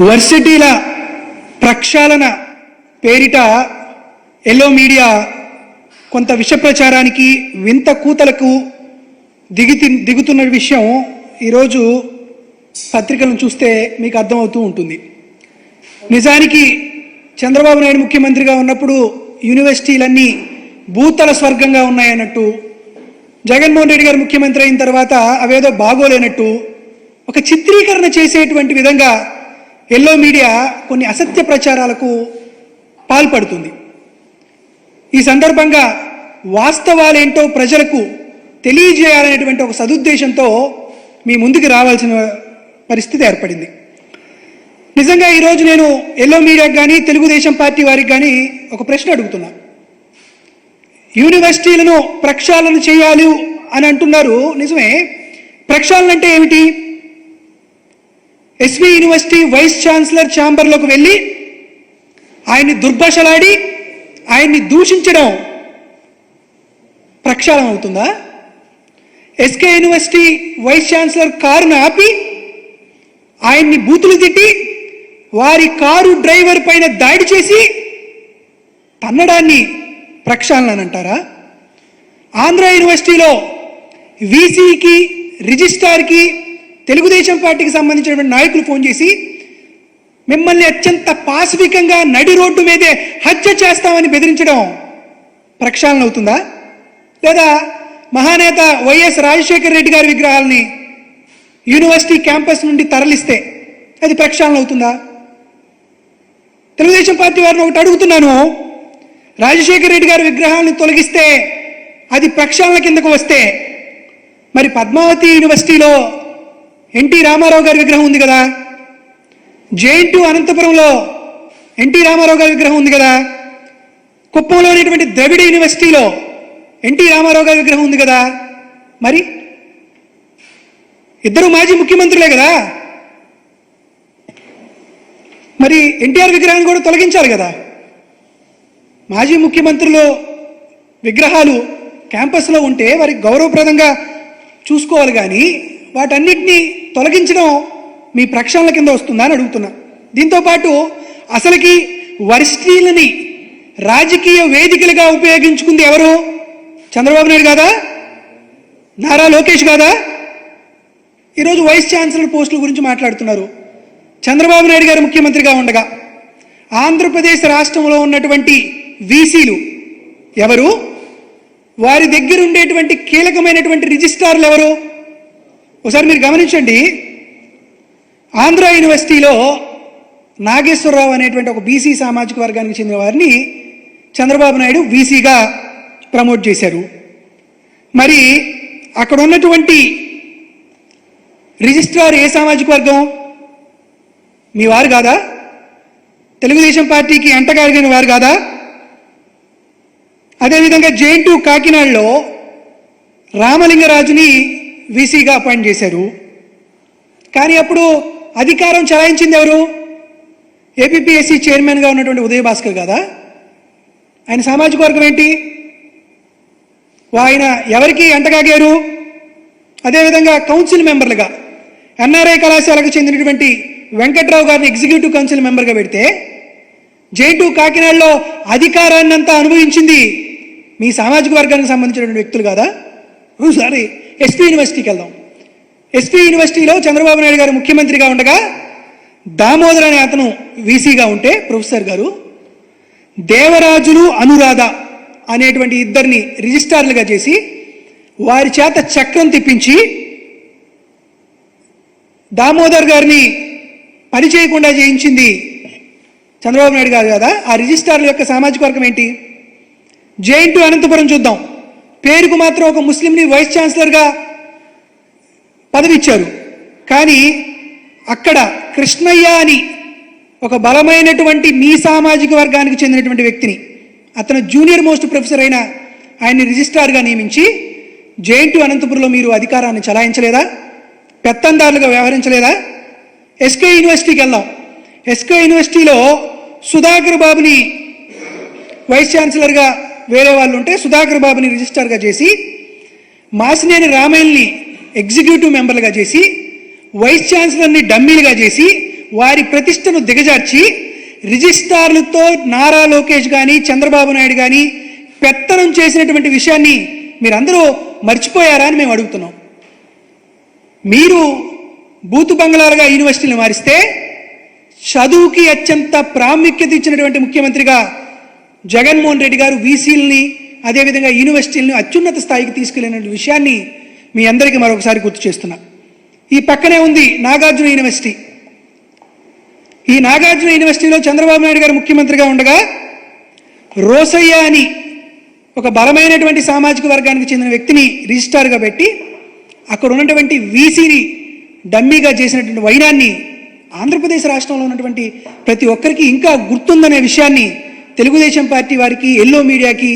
వర్సిటీల ప్రక్షాళన పేరిట yellow media కొంత విషప్రచారానికి వింత కూతలకు దిగుతి దిగుతున్న విషయం ఈరోజు పత్రికలను చూస్తే మీకు అర్థమవుతూ ఉంటుంది. నిజానికి చంద్రబాబు నాయుడు ముఖ్యమంత్రిగా ఉన్నప్పుడు యూనివర్సిటీలన్నీ భూతల స్వర్గంగా ఉన్నాయన్నట్టు జగన్మోహన్ రెడ్డి గారు ముఖ్యమంత్రి అయిన తర్వాత అవేదో బాగోలేనట్టు ఒక చిత్రీకరణ చేసేటువంటి విధంగా ఎల్లో మీడియా కొన్ని అసత్య ప్రచారాలకు పాల్పడుతుంది. ఈ సందర్భంగా వాస్తవాలేంటో ప్రజలకు తెలియజేయాలనేటువంటి ఒక సదుద్దేశంతో మీ ముందుకు రావాల్సిన పరిస్థితి ఏర్పడింది. నిజంగా ఈరోజు నేను ఎల్లో మీడియాకి కానీ తెలుగుదేశం పార్టీ వారికి కానీ ఒక ప్రశ్న అడుగుతున్నా. యూనివర్సిటీలను ప్రక్షాళన చేయాలి అని అంటున్నారు. నిజమే. ప్రక్షాళన అంటే ఏమిటి? ఎస్వి యూనివర్సిటీ వైస్ ఛాన్సలర్ ఛాంబర్లోకి వెళ్ళి ఆయన్ని దుర్భాషలాడి ఆయన్ని దూషించడం ప్రక్షాళన అవుతుందా? ఎస్కే యూనివర్సిటీ వైస్ ఛాన్సలర్ కారును ఆపి ఆయన్ని బూతులు తిట్టి వారి కారు డ్రైవర్ పైన దాడి చేసి తన్నడాన్ని ప్రక్షాళన అని అంటారా? ఆంధ్ర యూనివర్సిటీలో వీసీకి రిజిస్ట్రార్కి తెలుగుదేశం పార్టీకి సంబంధించినటువంటి నాయకులు ఫోన్ చేసి మిమ్మల్ని అత్యంత పాశవికంగా నడి రోడ్డు మీదే హత్య చేస్తామని బెదిరించడం ప్రక్షాళన అవుతుందా? లేదా మహానేత వైఎస్ రాజశేఖర రెడ్డి గారి విగ్రహాలని యూనివర్సిటీ క్యాంపస్ నుండి తరలిస్తే అది ప్రక్షాళన అవుతుందా? తెలుగుదేశం పార్టీ వారిని ఒకటి అడుగుతున్నాను. రాజశేఖర రెడ్డి గారి విగ్రహాలను తొలగిస్తే అది ప్రక్షాళన కిందకు వస్తే మరి పద్మావతి యూనివర్సిటీలో ఎన్టీ రామారావు గారి విగ్రహం ఉంది కదా? జేఎన్టీ అనంతపురంలో ఎన్టీ రామారావు గారి విగ్రహం ఉంది కదా? కుప్పంలో ఉన్నటువంటి ద్రవిడ యూనివర్సిటీలో ఎన్టీ రామారావు గారి విగ్రహం ఉంది కదా? మరి? ఇద్దరు మాజీ ముఖ్యమంత్రులే కదా? మరి ఎన్టీఆర్ విగ్రహాన్ని కూడా తొలగించాలి కదా? మాజీ ముఖ్యమంత్రులు విగ్రహాలు క్యాంపస్లో ఉంటే వారికి గౌరవప్రదంగా చూసుకోవాలి కానీ వాటన్నిటినీ తొలగించడం మీ ప్రక్షాళన కింద వస్తుందా అని అడుగుతున్నా. దీంతోపాటు అసలుకి వరిష్ఠీలని రాజకీయ వేదికలుగా ఉపయోగించుకుంది ఎవరు? చంద్రబాబు నాయుడు కాదా నారా లోకేష్ కాదా ఈరోజు వైస్ ఛాన్సలర్ పోస్టుల గురించి మాట్లాడుతున్నారు. చంద్రబాబు నాయుడు గారు ముఖ్యమంత్రిగా ఉండగా ఆంధ్రప్రదేశ్ రాష్ట్రంలో ఉన్నటువంటి వీసీలు ఎవరు? వారి దగ్గర ఉండేటువంటి కీలకమైనటువంటి రిజిస్ట్రార్లు ఎవరు? ఒకసారి మీరు గమనించండి. ఆంధ్ర యూనివర్సిటీలో నాగేశ్వరరావు అనేటువంటి ఒక బీసీ సామాజిక వర్గానికి చెందిన వారిని చంద్రబాబు నాయుడు వీసీగా ప్రమోట్ చేశారు. మరి అక్కడ ఉన్నటువంటి రిజిస్ట్రార్ ఏ సామాజిక వర్గం? మీ వారు కాదా? తెలుగుదేశం పార్టీకి ఎంటగారిగిన వారు కాదా? అదేవిధంగా జేఎన్టు కాకినాడలో రామలింగరాజుని వీసీగా అపాయింట్ చేశారు కానీ అప్పుడు అధికారం చలాయించింది ఎవరు? ఏపీపీఎస్సీ చైర్మన్గా ఉన్నటువంటి ఉదయభాస్కర్ కదా ఆయన సామాజిక వర్గం ఏంటి? ఆయన ఎవరికి ఎంటగాగారు అదేవిధంగా కౌన్సిల్ మెంబర్లుగా ఎన్ఆర్ఐ కళాశాలకు చెందినటువంటి వెంకట్రావు గారిని ఎగ్జిక్యూటివ్ కౌన్సిల్ మెంబర్గా పెడితే జైటు కాకినాడలో అధికారాన్ని అంతా అనుభవించింది మీ సామాజిక వర్గానికి సంబంధించినటువంటి వ్యక్తులు కాదా సారీ ఎస్పీ యూనివర్సిటీకి వెళ్దాం. ఎస్పీ యూనివర్సిటీలో చంద్రబాబు నాయుడు గారు ముఖ్యమంత్రిగా ఉండగా దామోదర్ అనే అతను వీసీగా ఉంటే ప్రొఫెసర్ గారు దేవరాజులు అనురాధ అనేటువంటి ఇద్దరిని రిజిస్టార్లుగా చేసి వారి చేత చక్రం తిప్పించి దామోదర్ గారిని పని చేయకుండా చేయించింది చంద్రబాబు నాయుడు గారు కదా. ఆ రిజిస్టార్ల యొక్క సామాజిక వర్గం ఏంటి? జేఎన్టు అనంతపురం చూద్దాం. పేరుకు మాత్రం ఒక ముస్లింని వైస్ ఛాన్సలర్గా పదవి ఇచ్చారు కానీ అక్కడ కృష్ణయ్య అని ఒక బలమైనటువంటి మీ సామాజిక వర్గానికి చెందినటువంటి వ్యక్తిని అతను జూనియర్ మోస్ట్ ప్రొఫెసర్ అయిన ఆయన్ని రిజిస్ట్రార్గా నియమించి జేఎన్టీ అనంతపురంలో మీరు అధికారాన్ని చలాయించలేదా? పెత్తందారులుగా వ్యవహరించలేదా? ఎస్కే యూనివర్సిటీకి వెళ్దాం. ఎస్కే యూనివర్సిటీలో సుధాకర్ బాబుని వైస్ ఛాన్సలర్గా వేరే వాళ్ళు ఉంటే సుధాకర్ బాబుని రిజిస్టర్గా చేసి మాసినేని రామయ్యని ఎగ్జిక్యూటివ్ మెంబర్లుగా చేసి వైస్ ఛాన్సలర్ని డమ్మీలుగా చేసి వారి ప్రతిష్టను దిగజార్చి రిజిస్టార్లతో నారా లోకేష్ కానీ చంద్రబాబు నాయుడు కానీ పెత్తనం చేసినటువంటి విషయాన్ని మీరందరూ మర్చిపోయారా అని మేము అడుగుతున్నాం. మీరు బూతు బంగ్లాలుగా యూనివర్సిటీని మారిస్తే చదువుకి అత్యంత ప్రాముఖ్యత ఇచ్చినటువంటి ముఖ్యమంత్రిగా జగన్మోహన్ రెడ్డి గారు వీసీలని అదేవిధంగా యూనివర్సిటీలను అత్యున్నత స్థాయికి తీసుకెళ్ళిన విషయాన్ని మీ అందరికీ మరొకసారి గుర్తు చేస్తున్నా. ఈ పక్కనే ఉంది నాగార్జున యూనివర్సిటీ. ఈ నాగార్జున యూనివర్సిటీలో చంద్రబాబు నాయుడు గారు ముఖ్యమంత్రిగా ఉండగా రోసయ్య అని ఒక బలమైనటువంటి సామాజిక వర్గానికి చెందిన వ్యక్తిని రిజిస్ట్రార్గా పెట్టి అక్కడ ఉన్నటువంటి వీసీని డమ్మీగా చేసినటువంటి వైనాన్ని ఆంధ్రప్రదేశ్ రాష్ట్రంలో ఉన్నటువంటి ప్రతి ఒక్కరికి ఇంకా గుర్తుందనే విషయాన్ని తెలుగుదేశం పార్టీ వారికి ఎల్లో మీడియాకి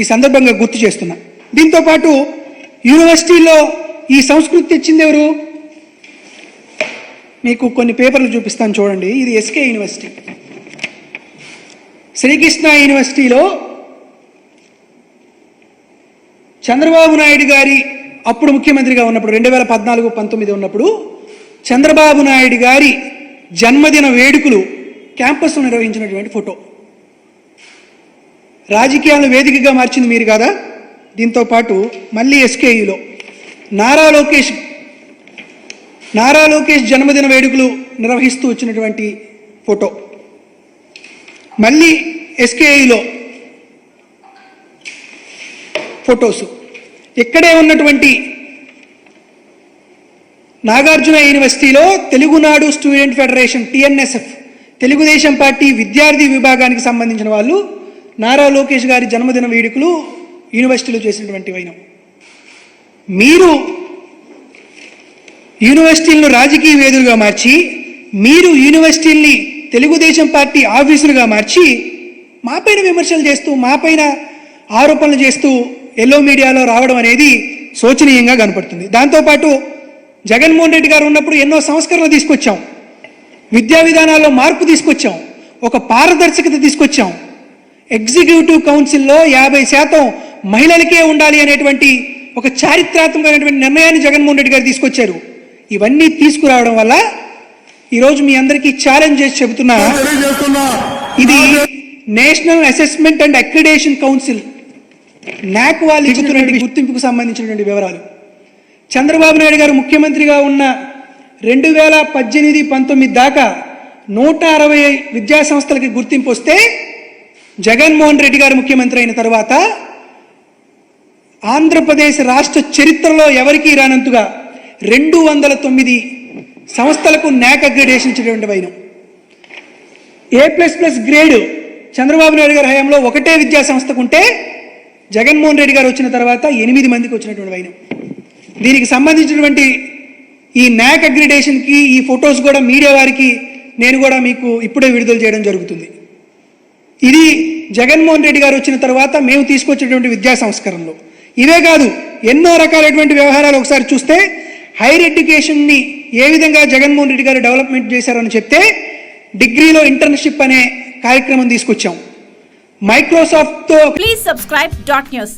ఈ సందర్భంగా గుర్తు చేస్తున్నా. దీంతో పాటు యూనివర్సిటీలో ఈ సంస్కృతి తెచ్చింది ఎవరు? మీకు కొన్ని పేపర్లు చూపిస్తాను చూడండి. ఇది ఎస్కే యూనివర్సిటీ. శ్రీకృష్ణ యూనివర్సిటీలో చంద్రబాబు నాయుడు గారి అప్పుడు ముఖ్యమంత్రిగా ఉన్నప్పుడు రెండు వేల పద్నాలుగు పంతొమ్మిది ఉన్నప్పుడు చంద్రబాబు నాయుడు గారి జన్మదిన వేడుకలు క్యాంపస్లో నిర్వహించినటువంటి ఫోటో. రాజకీయాలను వేదికగా మార్చింది మీరు కదా? దీంతో పాటు మళ్ళీ ఎస్కేయులో. నారా లోకేష్ నారా లోకేష్ జన్మదిన వేడుకలు నిర్వహిస్తూ వచ్చినటువంటి ఫోటో. మళ్ళీ ఎస్కేఐలో ఫొటోస్. ఇక్కడే ఉన్నటువంటి నాగార్జున యూనివర్సిటీలో Telugunadu student federation TNSF Telugudesam party విద్యార్థి విభాగానికి సంబంధించిన వాళ్ళు నారా లోకేష్ గారి జన్మదిన వేడుకలు యూనివర్సిటీలో చేసినటువంటి వైనం. మీరు యూనివర్సిటీలను రాజకీయ వేదులుగా మార్చి మీరు యూనివర్సిటీల్ని తెలుగుదేశం పార్టీ ఆఫీసులుగా మార్చి మాపైన విమర్శలు చేస్తూ మాపైన ఆరోపణలు చేస్తూ ఎల్లో మీడియాలో రావడం అనేది శోచనీయంగా కనపడుతుంది. దాంతోపాటు జగన్మోహన్ రెడ్డి గారు ఉన్నప్పుడు ఎన్నో సంస్కరణలు తీసుకొచ్చాం. విద్యా విధానాల్లో మార్పు తీసుకొచ్చాం. ఒక పారదర్శకత తీసుకొచ్చాం. ఎగ్జిక్యూటివ్ కౌన్సిల్లో యాభై శాతం మహిళలకే ఉండాలి అనేటువంటి ఒక చారిత్రాత్మకమైనటువంటి నిర్ణయాన్ని జగన్మోహన్ రెడ్డి గారు తీసుకొచ్చారు. ఇవన్నీ తీసుకురావడం వల్ల ఈరోజు మీ అందరికీ ఛాలెంజ్ చేసి చెబుతున్నా ఇది national assessment and accreditation council NAAC వాళ్ళు ఇచ్చుతున్నటువంటి గుర్తింపుకు సంబంధించినటువంటి వివరాలు. చంద్రబాబు నాయుడు గారు ముఖ్యమంత్రిగా ఉన్న రెండు వేల పద్దెనిమిది పంతొమ్మిది దాకా నూట అరవై విద్యా సంస్థలకి గుర్తింపు వస్తే జగన్మోహన్ రెడ్డి గారు ముఖ్యమంత్రి అయిన తర్వాత ఆంధ్రప్రదేశ్ రాష్ట్ర చరిత్రలో ఎవరికీ రానంతగా రెండు వందల తొమ్మిది సంస్థలకు నాక్ అగ్రిడేషన్ ఇచ్చినటువంటి వైనం. A plus plus grade Chandrababu Naidu గారి హయాంలో ఒకటే విద్యా సంస్థకు ఉంటే జగన్మోహన్ రెడ్డి గారు వచ్చిన తర్వాత ఎనిమిది మందికి వచ్చినటువంటి వైనం. దీనికి సంబంధించినటువంటి ఈ నేక్ అగ్రిడేషన్కి ఈ ఫొటోస్ కూడా మీడియా వారికి నేను కూడా మీకు ఇప్పుడే విడుదల చేయడం జరుగుతుంది. ఇది జగన్మోహన్ రెడ్డి గారు వచ్చిన తర్వాత మేము తీసుకొచ్చినటువంటి విద్యా సంస్కరణలు. ఇవే కాదు ఎన్నో రకాలైనటువంటి వ్యవహారాలు ఒకసారి చూస్తే హైర్ ఎడ్యుకేషన్ని ఏ విధంగా జగన్మోహన్ రెడ్డి గారు డెవలప్మెంట్ చేశారని చెప్తే డిగ్రీలో ఇంటర్న్షిప్ అనే కార్యక్రమం తీసుకొచ్చాం. మైక్రోసాఫ్ట్తో ప్లీజ్ సబ్స్క్రైబ్ డాట్ న్యూస్